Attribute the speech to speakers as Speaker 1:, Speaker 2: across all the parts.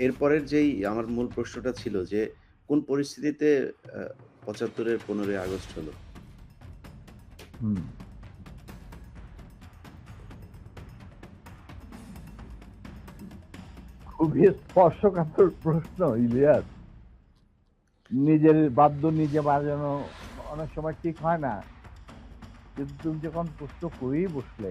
Speaker 1: এরপরের যেই আমার মূল প্রশ্নটা ছিল যে, কোন পরিস্থিতিতে আ ৭৫ এর ১৫ই আগস্ট হলো?
Speaker 2: খুবই স্পর্শকাতর প্রশ্ন ইলিয়াস। নিজের বাদ্য নিজে বাজানো অনেক সময় ঠিক হয় না। কিন্তু তুমি যখন প্রশ্ন করেই বসলে,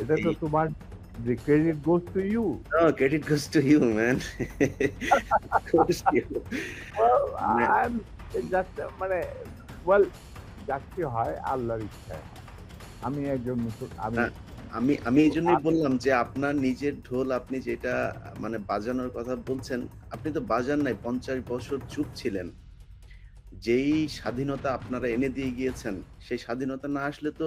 Speaker 2: এটা তো
Speaker 1: এই
Speaker 2: তোমার the credit goes to you.
Speaker 1: No, credit goes to you, man. Goes to you.
Speaker 2: Well,
Speaker 1: মানে
Speaker 2: I'm just মানে well যাচ্ছি হয় আল্লাহর ইচ্ছায়। আমি একজন আমি
Speaker 1: আমি আমি
Speaker 2: তো
Speaker 1: এইজন্যই
Speaker 2: আমি
Speaker 1: বললাম যে আপনার নিজের ঢোল আপনি যেটা মানে বাজানোর কথা বলছেন, আপনি তো বাজান নাই ৫০ বছর চুপ ছিলেন। যেই স্বাধীনতা আপনারা এনে দিয়ে গিয়েছেন, সেই স্বাধীনতা না আসলে তো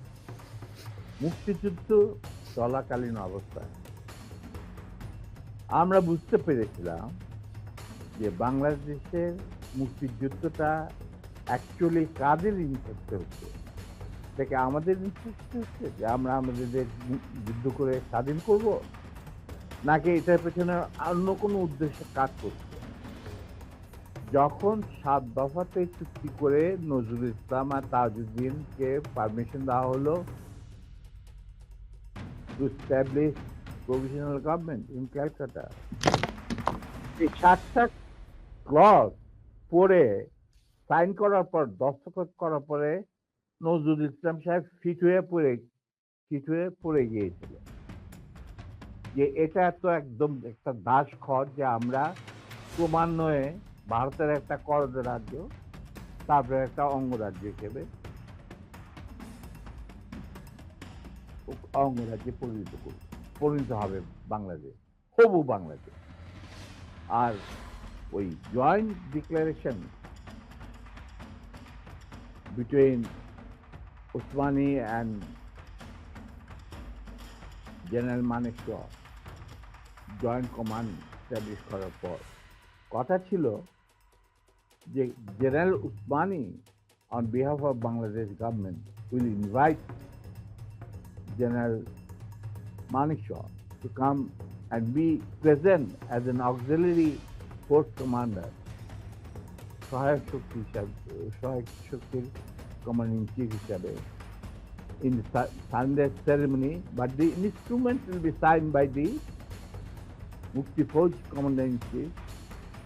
Speaker 2: মুক্তিযুদ্ধ চলাকালীন অবস্থায়। আমরা বুঝতে পেরেছিলাম যে বাংলাদেশের মুক্তিযুদ্ধটা অ্যাকচুয়ালি কাদের ইন্টারেস্টে হচ্ছে? এটা কি আমাদের ইন্টারেস্টে হচ্ছে যে আমরা আমাদের যুদ্ধ করে স্বাধীন করব? নাকি এটার পেছনে অন্য কোনো উদ্দেশ্যে কাজ করছে? যখন ৭ দফাতে চুক্তি করে নজরুল ইসলাম আর তাজউদ্দিনকে পারমিশন দেওয়া হলো to establish provisional government in Calcutta এই ৭ টা ক্লজ পড়ে সাইন করার পর দস্তখত করার পরে নজরুল ইসলাম সাহেব ফিট হয়ে পড়ে ফিট হয়ে পড়ে গিয়েছিল। যে এটা তো একদম একটা দাসখত যে আমরা ক্রমান্বয়ে ভারতের একটা করদ রাজ্য, তারপরে একটা অঙ্গরাজ্য হিসেবে অঙ্গরাজ্যে পরিণত করব। পরিণত হবে বাংলাদেশ। হবু বাংলাদেশ। আর ওই joint declaration between Usmani and general Manek joint command establish করার পর, কথা ছিল যে general Usmani on behalf of Bangladesh government will invite General Manik Shah to come and be present as an auxiliary force commander সহায়ক শক্তি হিসাবে সহায়ক শক্তির commanding chief হিসাবে in the surrender ceremony, but the instrument will be signed by the Mukti Fauj Commander in Chief,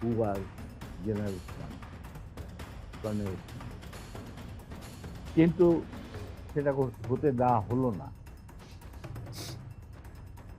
Speaker 2: who was General Usman, Colonel কিন্তু সেটা হতে দেওয়া হলো না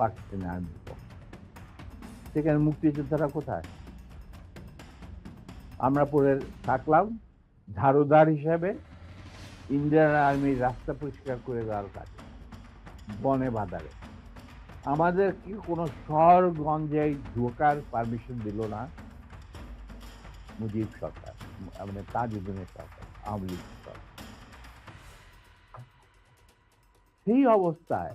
Speaker 2: পাকিস্তানি আর্মির পক্ষে সেখানে মুক্তিযোদ্ধারা কোথায়? আমরা পরে থাকলাম, ঝাড়ুদার হিসাবে ইন্ডিয়ান আর্মির রাস্তা পরিষ্কার করে দেওয়ার কাজ, বনে বাজারে। আমাদের কি কোনো শহরগঞ্জে ঢোকার পারমিশন দিল না? মুজিব সরকার মানে তাজউদ্দিনের সরকার, আওয়ামী লীগ সরকার। সেই অবস্থায়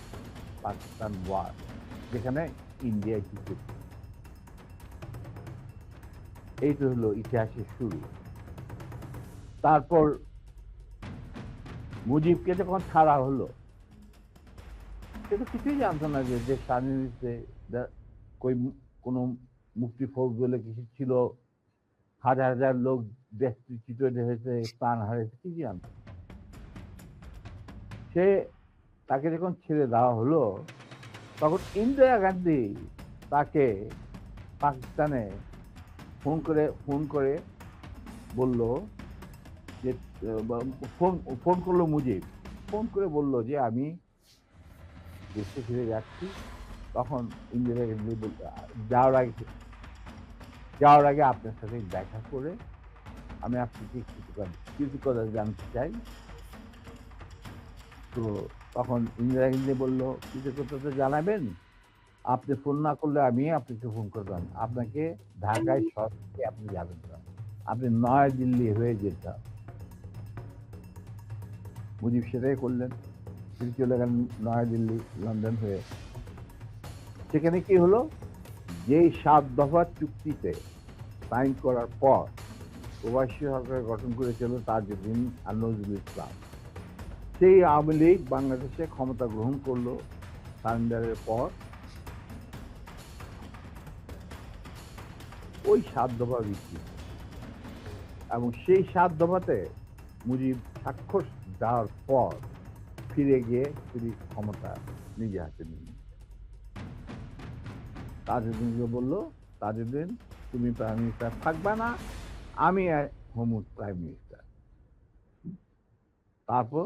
Speaker 2: Pakistan war যেখানে ইন্ডিয়া জিতে এই তো হলো ইতিহাসের শুরু। তারপর মুজিবকে যখন ছাড়া হলো, সে কিছুই জানতো না যে দেশ স্বাধীন হয়েছে কই কোনো মুক্তি ফৌজ বলে কিছু ছিল, হাজার হাজার লোক দেশচ্যুত হয়েছে, প্রাণ হারিয়েছে কি জানতো সে তাকে যখন ছেড়ে দেওয়া হলো, তখন ইন্দিরা গান্ধী তাকে পাকিস্তানে ফোন করে ফোন করে বলল যে, ফোন ফোন করল মুজিব। ফোন করে বলল যে, আমি দেশে ফিরে যাচ্ছি। তখন ইন্দিরা গান্ধী যাওয়ার আগে যাওয়ার আগে আপনার সাথে দেখা করে আমি আপনাকে কথা জানতে চাই। তো তখন ইন্দিরা গান্ধী বলল কথা তো জানাবেন? আপনি ফোন না করলে আমি আপনাকে ফোন করতাম আপনাকে ঢাকায় সরাসরি আপনি যাবেন না। আপনি নয়াদিল্লি হয়ে যেতে। মুজিব সেটাই করলেন। তিনি চলে গেলেন নয়াদিল্লি লন্ডন হয়ে। সেখানে কি হলো? যেই সাত দফা চুক্তিতে সাইন করার পর প্রবাসী সরকার গঠন করেছিল তাজউদ্দিন আর নজরুল ইসলাম। সেই আওয়ামী লীগ বাংলাদেশে ক্ষমতা গ্রহণ করল সারেন্ডারের পর। ওই সাত দফা এবং সেই সাত দফাতে মুজিব স্বাক্ষর দেওয়ার পর ফিরে গিয়ে তিনি ক্ষমতা নিজে হাতে নিয়ে নিলেন। তাজউদ্দিনকে বলল, তাজউদ্দিন, তুমি প্রাইম মিনিস্টার থাকবে না, আমি হোম প্রাইম মিনিস্টার। তারপর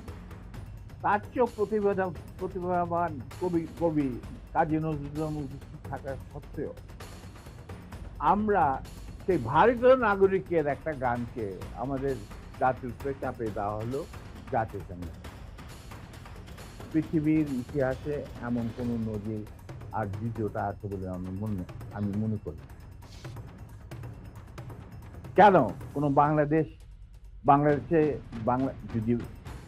Speaker 2: তার চেয়েও প্রতিভাবান প্রতিভাবান কবি কবি কাজী নজরুল থাকা সত্ত্বেও আমরা সেই ভারতীয় নাগরিকের একটা গানকে আমাদের জাতির উপরে চাপে দেওয়া হলো জাতীয় সংগীত পৃথিবীর ইতিহাসে এমন কোনো নদী আর দ্বিতীয়টা আছে বলে আমি মনে আমি মনে করি কেন? কোনো বাংলাদেশ, বাংলাদেশে বাংলা, যদি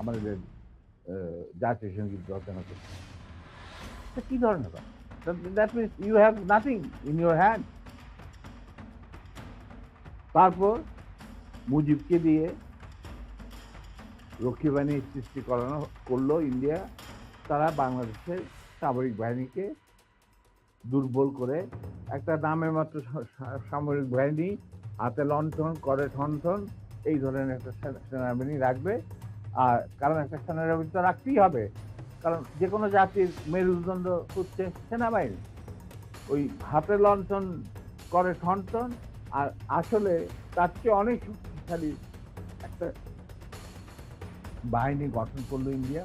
Speaker 2: আমাদের জাতীয় সংগীত রচনা করছে এটা কি ধরনের that means you have nothing in your hand তারপর মুজিবকে দিয়ে রক্ষী বাহিনী সৃষ্টি করানো করল ইন্ডিয়া। তারা বাংলাদেশের সামরিক বাহিনীকে দুর্বল করে একটা নামের মাত্র সামরিক বাহিনী হাতে লণ্ঠন, করে ঠনঠন এই ধরনের একটা সেনাবাহিনী রাখবে। আর কারণ একটা সেনাবাহিনী তো রাখতেই হবে। কারণ যে কোনো জাতির মেরুদণ্ড হচ্ছে সেনাবাহিনী। ওই হাতে লণ্ঠন করে ঠনঠন, আর আসলে তার চেয়ে অনেক শক্তিশালী একটা বাহিনী গঠন করল ইন্ডিয়া।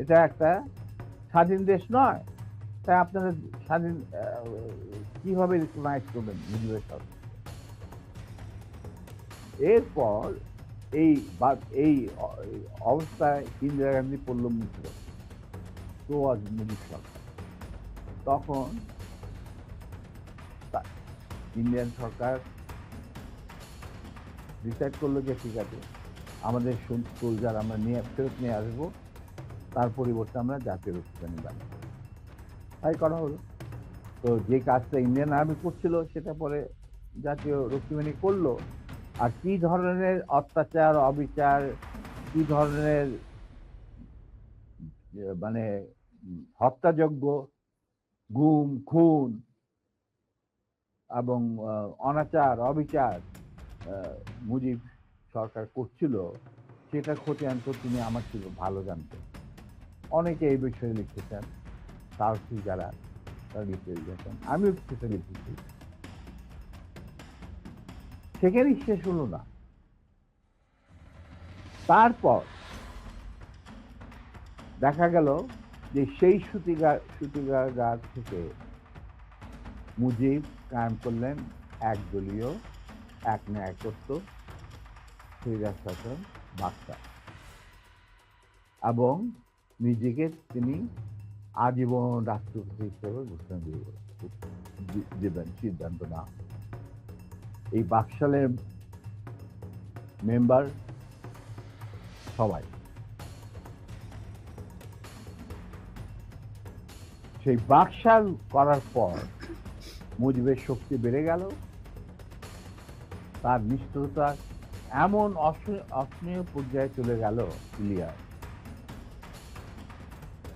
Speaker 2: এটা একটা স্বাধীন দেশ নয়। তাই আপনারা স্বাধীন কীভাবে রিকগনাইজ করবেন মুজিবের সরকার এরপর এই এই অবস্থায় ইন্দিরা গান্ধী পড়ল মুদ্র, তো আজ মুজিব সরকার। তখন ইন্ডিয়ান সরকার ডিসাইড করল যে ঠিক আছে, আমাদের সোলজার আমরা নিয়ে, ফেরত নিয়ে আসব। তার পরিবর্তে আমরা জাতীয় রক্ষী বানাবো তাই করা হলো, তো যে কাজটা ইন্ডিয়ান আর্মি করছিল, সেটা পরে জাতীয় রক্ষী বাহিনী করল, আর কি ধরনের অত্যাচার, অবিচার, কি ধরনের মানে হত্যাযজ্ঞ, গুম, খুন, এবং অনাচার, অবিচার মুজিব সরকার করছিল, সেটা খতিয়ান তো তিনি আমার ছিল ভালো জানতেন। অনেকে এই বিষয়ে লিখেছেন, সাহসী যারা, তারা লিখে গেছেন আমিও কিছুটা লিখেছি। সেখানেই শেষ হলো না। তারপর দেখা গেল যে সেই সুতিগা সুতিগাগার থেকে মুজিব কায়েম করলেন একদলীয়, এক ন্যায়কত্ব স্বৈরাজ শাসন বার্তা এবং নিজেকে তিনি আজীবন রাষ্ট্রপতি হিসেবে ঘোষণা দিয়ে দেবেন, সিদ্ধান্ত না এই বাকশালের মেম্বার সবাই। সেই বাকশাল করার পর মুজিবের শক্তি বেড়ে গেল। তার নিষ্ঠুরতা এমন অস- অসহনীয় পর্যায়ে চলে গেল ক্লিয়ার